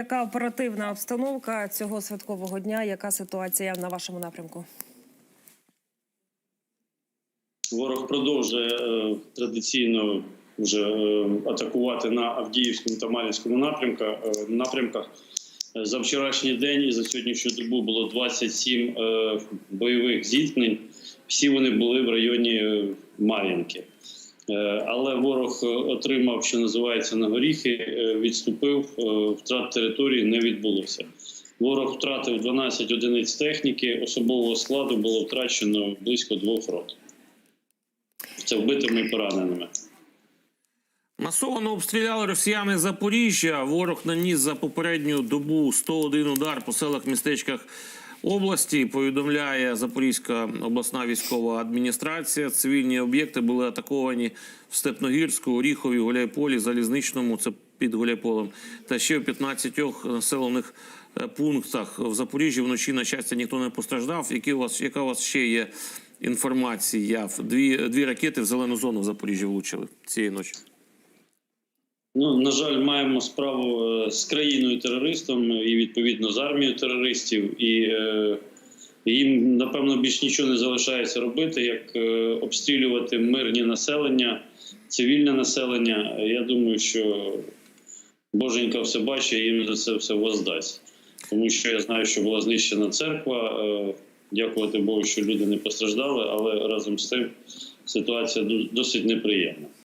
Яка оперативна обстановка цього святкового дня? Яка ситуація на вашому напрямку? Ворог продовжує е, традиційно вже е, атакувати на Авдіївському та Мар'їнському напрямках. Е, напрямках. Е, За вчорашній день і за сьогоднішню добу було 27 е, бойових зіткнень. Всі вони були в районі е, Мар'їнки. Е, Але ворог е, отримав, що називається на горіхи, е, відступив, втрат території не відбулося. Ворог втратив 12 одиниць техніки, особового складу було втрачено близько двох рот. Це вбитими і пораненими. Масово обстріляли росіяни Запоріжжя. Ворог наніс за попередню добу 101 удар по селах містечках області. Повідомляє Запорізька обласна військова адміністрація. Цивільні об'єкти були атаковані в Степногірську, Оріхові, Гуляйполі, Залізничному. Це під Гуляйполем, та ще в 15 населених е, пунктах в Запоріжжі вночі на щастя ніхто не постраждав. Які у вас яка у вас ще є інформація? Дві дві ракети в зелену зону в Запоріжжі влучили цієї ночі. Ну, на жаль, маємо справу е, з країною терористом і відповідно з армією терористів, і е, їм напевно більш нічого не залишається робити, як е, обстрілювати мирні населення, цивільне населення. Я думаю, що Боженька все бачить їм за це все воздасть. Тому що я знаю, що була знищена церква. е, Дякувати Богу, що люди не постраждали, але разом з тим ситуація досить неприємна.